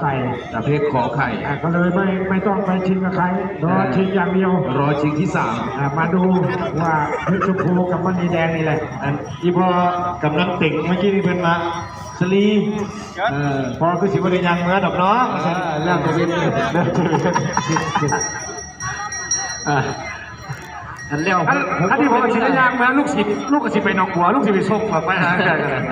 ไข่ประเภทขอไข่ อะก็เลยไม่ไม่ต้องไปชิงกับใครรอชิงอย่างเดียวรอชิงที่สามอะมาดูว่าเพชรชมพูกับมณีแดงนี่แหละอันที่พอกำลังติ่งเมื่อกี้นี่เพิ่นมาสลีเออพอคือสิบริยังเมื่อดอกเนาะเรื่องจะเป็นเรื่องจะเป็นอ่าอันเลี้ยวอันอันที่ผมชิงยางมาลูกศิษย์ลูกศิษย์ไปหนองบัวลูกศิษย์ไปส่งมาไปหาได้กัน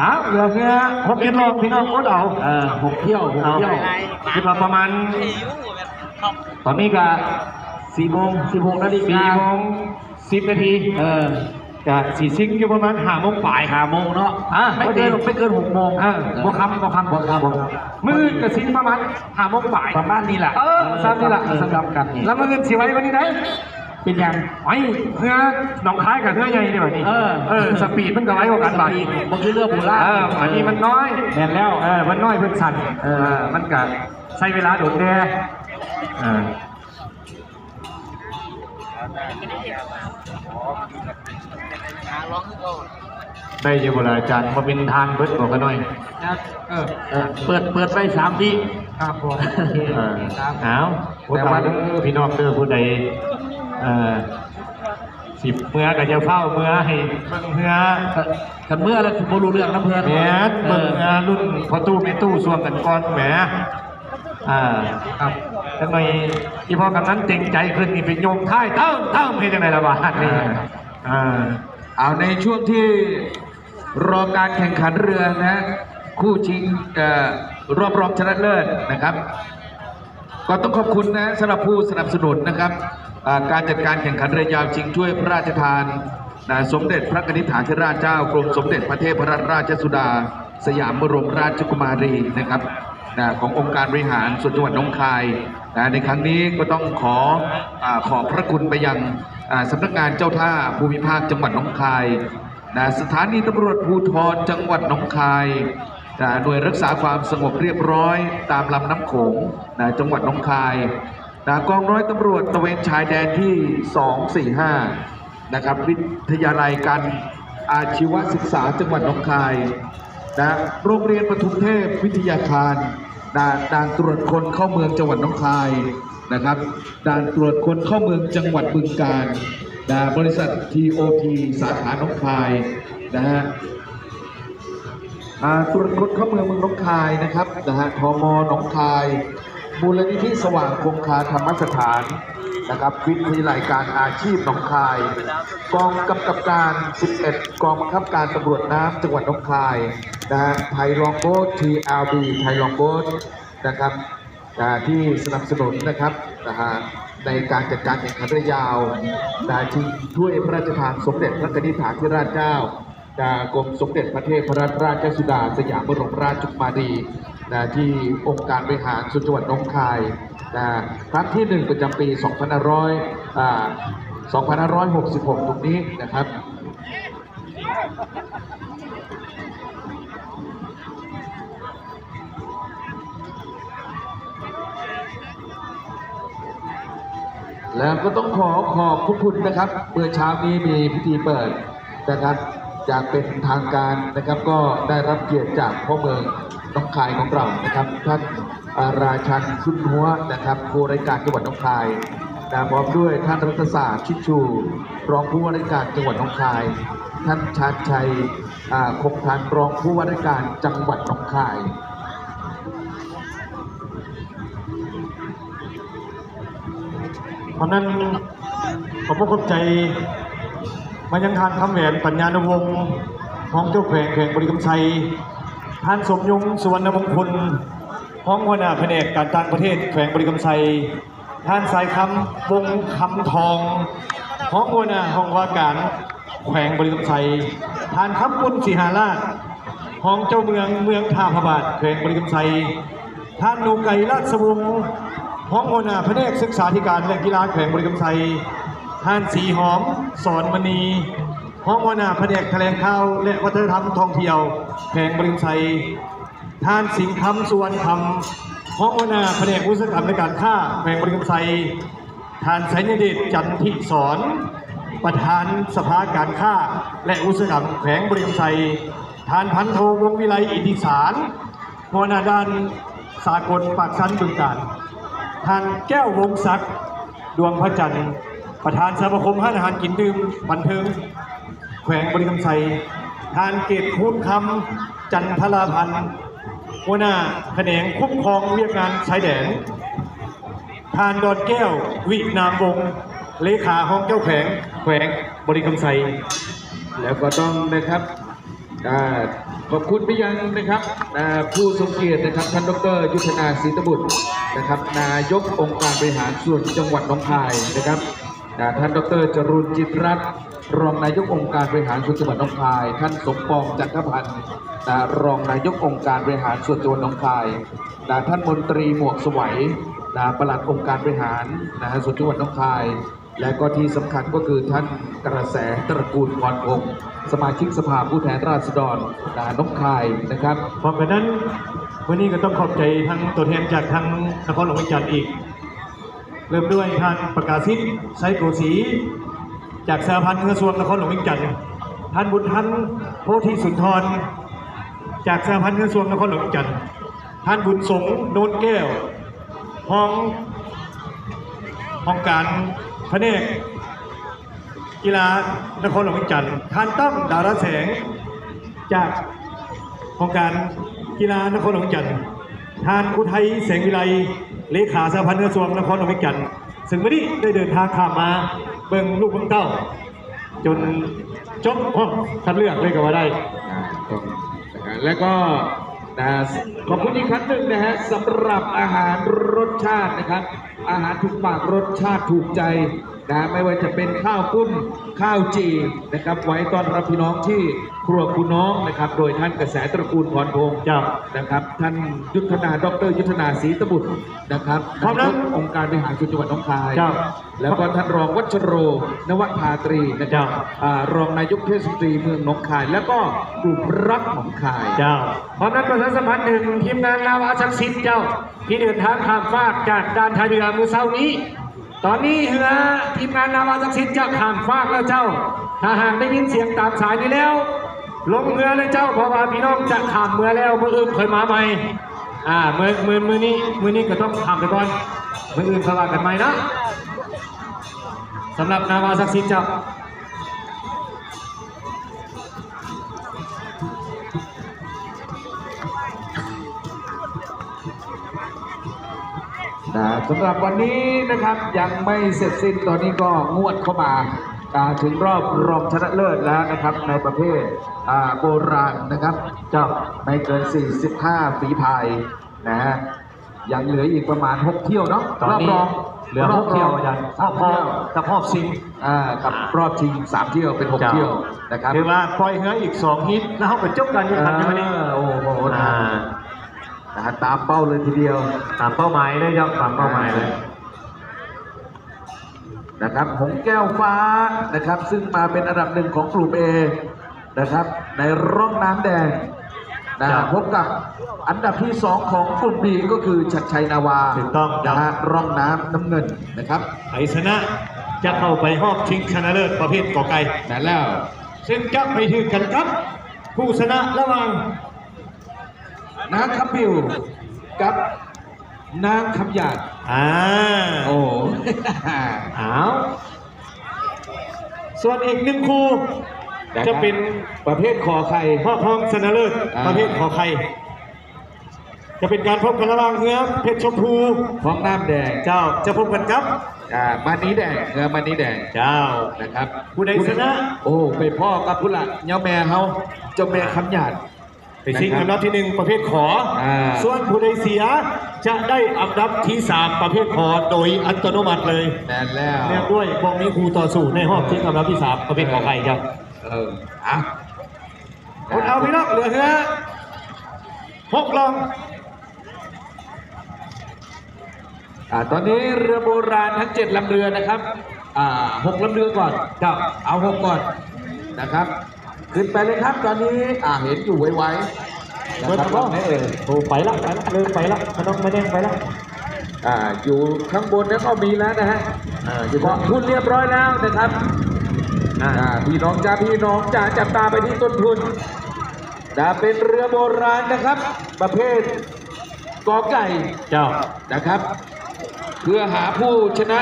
อ้าวเหลือเพียหกเจ็ดรอบพี่น้องอดเอาเออหกเที่ยวหกเอาเที่ยวคิดว่าประมาณ ตอนนี้ก็สี่โมงสิบหกนาฬิสี่กาโมงสิบนาทีเออจะสี่ซิงอยู่ประมาณห้าโมงปลายห้าโมงเนาะอะไม่เกินไม่เกินหกโมงเออบัวคำบัวคำบัวคำมือจะซิงประมาณห้าโมงบ่ายประมาณนี้แหละเออซ้ำนี่แหละเออซ้ำกันนี่แล้วมือสิไว้วันนี้ไหน เป็นยังไอ้เพื่อหนองคายกับเพื่อใหญ่เนี่ยแบบนี้เออเออสปีดมันก็ไว้กว่ากันบ่ายมันคือเรื่องโบราณเอออันนี้มันน้อยแน่นแล้วเออมันน้อยเพิ่นสั่นเออมันก็ใช้เวลาโดดแน่เออได้อยังเวลาอาจารย์มาเป็นทานเบิดบอกกันหน่อยเออเออเปิดเปิดไปสามที่ครับผมเออเอาแต่ว่าเด้อพี่น้องเด้อผู้ใดเอ่อ สิบเมื่อก็จะเฝ้าเมื่อให้เบิ่งเมื่อกันเมื่อแล้วคุณรู้เรื่องนะเพื่อนแหมเบิ่งเมื่อรุ่นพอตู้ไม่ตู้ส่วงกันก่อนแหมอ่าครับทำไมที่พ่อกำนั้นเต็งใจขึ้นนี่เป็นโยมท้ายเต้าเต้าให้จังไดล่ะบาดนี่อ่าเอาในช่วงที่รอการแข่งขันเรือนะคู่ชิงเอ่อรอบรองชนะเลิศนะครับ ก็ต้องขอบคุณนะสำหรับผู้สนับสนุนนะครับอ่า การจัดการแข่งขันเรือยาวชิงช่วยพระราชทานนะสมเด็จพระนิษฐาธิราชเจ้ากรมสมเด็จพระเทพรัตนราชสุดา สยามบรมราชกุมารีนะครับนะขององค์การบริหารส่วนจังหวัดหนองคายนะในครั้งนี้ก็ต้องขออขอบพระคุณไปยังอ่าสำนักงานเจ้าท่าภูมิภาคจังหวัดหนองคายนะสถานีตำรวจภูธรจังหวัดหนองคายนะหน่วยรักษาความสงบเรียบร้อย ตามลำน้ำโขงนะจังหวัดหนองคาย นะกองร้อยตำรวจตระเวนชายแดนที่ 245 นะครับ วิทยาลัยการอาชีวศึกษาจังหวัดหนองคายนะโรงเรียนปทุมเทพวิทยาคารนะด่านตรวจคนเข้าเมืองจังหวัดหนองคายนะครับด่านตรวจคนเข้าเมืองจังหวัดบึงกาฬนะบริษัท TOP สาขาหนองคายนะฮะตรวจคนเข้าเมืองเมืองหนองคายนะครับนะฮะทมหนองคาย มูลนิธิสว่างคงคาธรรมสถานนะครับวิทยาลัยการอาชีพหนองคาย กองกำกับการ 11 กองบังคับการตำรวจน้ำจังหวัดหนองคายนะฮะไทยลองโบ๊ท TLB ไทยลองโบ๊ทนะครับนะที่สนับสนุนนะครับนะฮะในการจัดการแข่งขันเรือยาวนะชิงถ้วยพระราชทานสมเด็จพระกนิษฐาธิราชเจ้าจากกรมสมเด็จพระเทพรัตนราชสุดา สยามบรมราชกุมารี นะที่องค์การบริหารส่วนจังหวัดหนองคายนะครั้งที่หนึ่งประจำปี 2 5 0อ่า2566 ตรงนี้นะครับแล้วก็ต้องขอขอบพระคุณนะครับ เมื่อเช้านี้มีพิธีเปิดนะครับจากเป็นทางการนะครับก็ได้รับเกียรติจากพ่อเมือง น้องคายของเรานะครับท่านอ่าราชันชุนหัวนะครับผู้ราชการจังหวัดน้องคายนะพร้อมด้วยท่านรัฐศาสตร์ชิดชู รองผู้ว่าราชการจังหวัดน้องคาย ท่านชาญชัยอ่าคงทันรองผู้ว่าราชการจังหวัดน้องคายเพราะนั้นขอบพระคุณใจมายังทานคำแหวนปัญญานวงศ์ของเจ้าแขวงแขวงบริกรรมชัย ท่านสมยงสุวรรณมงคลห้องหัวหน้าแผนกการต่างประเทศแขวงบริกรรมชัยท่านสายคำวงคำทองห้องหัวหน้าห้องว่าการแขวงบริกรรมชัยท่านคำบุญสีหาราชห้องเจ้าเมืองเมืองท่าพระบาทแขวงบริกรรมชัยท่านนูไก่ราชวงศ์ห้องหัวหน้าแผนกศึกษาธิการและกีฬาแขวงบริกรรมชัยท่านสีหอมสอนมณี ห้องวนาแผนกแถลงข่าวและวัฒนธรรมท่องเที่ยวแขงบริกรรมชัยท่านสิงห์คำสุวรรณคำห้องวนาแผนกอุตสาหกรรมในการค้าแขงบริกรรมชัยท่านไสยเดชจันทิสอน ประธานสภาการค้า และอุตสาหกรรมแขงบริคำไซทานพันโทวงวิไลอิทธิสารหัวหน้าด้านสากลปากสันบึงการท่านแก้ววงศักดิ์ดวงพระจันทร์ ประธานสมาคมห้านอาหารกินดื่มบันเทิง แขวงบริคำไซทานเกตคูณคำจันทราพันธ์หัวหน้าแขนงคุ้มครองเวียกงานชายแดนทานดอนแก้ว วินามวงเลขาห้องเจ้าแขวงแขวงบริคำไซแล้วก็ต้องนะครับขอบคุณไปยังนะครับผู้ทรงเกียรตินะครับท่านดรยุทธนาศรีตบุตรนะครับนายกองค์การบริหารส่วนจังหวัดหนองคายนะครับ อ่าท่านดรจรุนจิตรรัตน์รองนายกองค์การบริหารส่วนจังหวัดหนองคาย ท่านสมปองจันทพันธ์อ่ารองนายกองค์การบริหารส่วนจังหวัดหนองคายอ่าท่านมนตรีหมวกสวัยอ่าปลัดองค์การบริหารนะฮะส่วนจังหวัดหนองคาย และก็ที่สำคัญก็คือท่านกระแสตระกูลพรพงศ์สมาชิกสภาผู้แทนราษฎรนาน้องคายนะครับพร้อมกันนั้นวันนี้ก็ต้องขอบใจทั้งตัวแทนจากทางนครหลวงจันทร์อีก เริ่มด้วยทางประกาศสิทธิ์ไซโกสี จากสหพันธ์กระทรวงนครหลวงวิจันทร์ท่านบุญทันโพธิสุนทร จากสหพันธ์กระทรวงนครหลวงวิจันทร์ท่านบุญสงโนนแก้วห้องห้องการพระเนกกีฬานครหลวงวิจันทร์ท่านตั้มดาราแสง จากโครงการกีฬานครหลวงวิจันทร์ท่านอุทัยแสงวิไล เลขาสหพันธ์กระทรวงนครหลวงวิจันซึ่งวันนี้ได้เดินทางข้ามมาเบิ่งลูกเบิ่งเต้า จนจบห้องคัดเลือกเลยก็ว่าได้อ่าก็นะครับแล้วก็นะขอบคุณอีกครั้งหนึ่งนะฮะสำหรับอาหารรสชาตินะครับ อาหารถูกปากรสชาติถูกใจนะไม่ว่าจะเป็นข้าวปุ้นข้าวจีนะครับ ไว้ต้อนรับพี่น้องที่ ครัวคุณน้องนะครับ โดยท่านกระแสตระกูลพรพงศ์จ้ะนะครับ ท่านยุทธนาดร ยุทธนาศรีตบุตรนะครับพร้อมแล้วนายกองค์การบริหารส่วนจังหวัดหน้องคายจ้ะแล้วก็ท่านรองวัชโร นวภาตรีนะครับจ้ะอ่ารองนายกเทศมนตรีเมืองหนองคาย แล้วก็กลุ่มรักหนองคาย เจ้าพร้อมนั้นประชาสัมพันธ์หนึ่งทีมงานลาวาศักดิ์สิทธิ์เจ้า ที่เดินทางข้ามฟากจากด่านทายเรือมือเช้านี้ ตอนนี้เรือทีมงานนาวาศักดิ์สิทธิ์จะข้ามฟากแล้วเจ้า ถ้าหากได้ยินเสียงตามสายนี้แล้ว ลงเรือเลยเจ้าเพราะว่าพี่น้องจะข้ามเรือแล้วมืออื่นเคยมาใหม่อ่ามือมือมือนี้มือนี้ก็ต้องข้ามไปก่อนมืออื่นเขาว่ากันใหม่นะสำหรับนาวาศักดิ์สิทธิ์เจ้านะสำหรับวันนี้นะครับยังไม่เสร็จสิ้นตอนนี้ก็งวดเข้ามา ถึงรอบรองชนะเลิศแล้วนะครับในประเภทอ่าโบราณนะครับเจ้าไม่เกิน 45 ฝีพายนะฮะยังเหลืออีกประมาณ 6 เที่ยวเนาะตอนนี้รบรองเหลือหกเที่ยวอาจารย์ สามพ่อเที่ยวกับพ่อซิง อ่ากับรอบชิง3เที่ยวเป็น6เที่ยวนะครับคือว่าปล่อยเหืออีกสองฮิตแล้วเขาไปจบการแข่งขันในวันนี้อ่าโอ้โหนะอ่านะฮะตามเป้าเลยทีเดียว ตามเป้าหมายเลยครับตามเป้าหมายเลย นะครับหงแก้วฟ้านะครับ ซึ่งมาเป็นอันดับหนึ่งของกลุ่ม A นะครับ ในร่องน้ำแดงนะครับพบกับอันดับที่สองของกลุ่ม B ก็คือชัดชัยนาวาถูกต้องครับ นะฮะร่องน้ำน้ำเงินนะครับไอชนะจะเข้าไปรอบชิงชนะเลิศประเภทกอไก่ แต่แล้ว ซึ่งจะไปถึงกันครับ ผู้ชนะระหว่างนางคำบิวกับนางคำหยาด อ่าโอ้เอาส่วนอีกหนึ่งคู่จะเป็นประเภทคอไข่พ่อพองชนะเลิศอ่าประเภทขอไข่จะเป็นการพบกันระหว่างเนื้อเพชรชมพูท้องน้ำแดงเจ้าจะพบกันครับอ่ามันนี้แดงเงือมันนี้แดงเจ้านะครับผู้ใดชนะ โอ้ไปพ่อกับผู้หลักเจ้าแม่เขาเจ้าแม่คำหยาด ไปชิงอันดับที่หนึ่งประเภทขออาส่วนผู้ใดเสียจะได้อันดับที่สามประเภทขอโดยอัตโนมัติเลยแน่นแล้วเรียกด้วยบองนี้ครูต่อสู้ในห้องชิงอันดับที่สามประเภทขอไข่ครับเอออะคนเอาพี่น้องเหลือเนื้อหกลองอ่าตอนนี้เรือโบราณทั้งเจ็ดลำเรือนะครับอ่าหกลำเรือก่อนครับเอาหกก่อนนะครับ ขึ้นไปเลยครับตอนนี้อ่าเห็นอยู่ไวๆนะเบิร์ครับตบอลลำนี้เออโอ้ไปละไปละเริ่มไปละมันต้องไม่แน่งไปละอ่าอยู่ข้างบนนั้นก็มีแล้วนะฮะอ่าอยู่ขอบคุณเรียบร้อยแล้วนะครับอ่าอ่าพี่น้องจ้าพี่น้องจ๋าจับตาไปที่ต้นทุนนะเป็นเรือโบราณนะครับ ประเภทกอไก่เจ้านะครับ เพื่อหาผู้ชนะ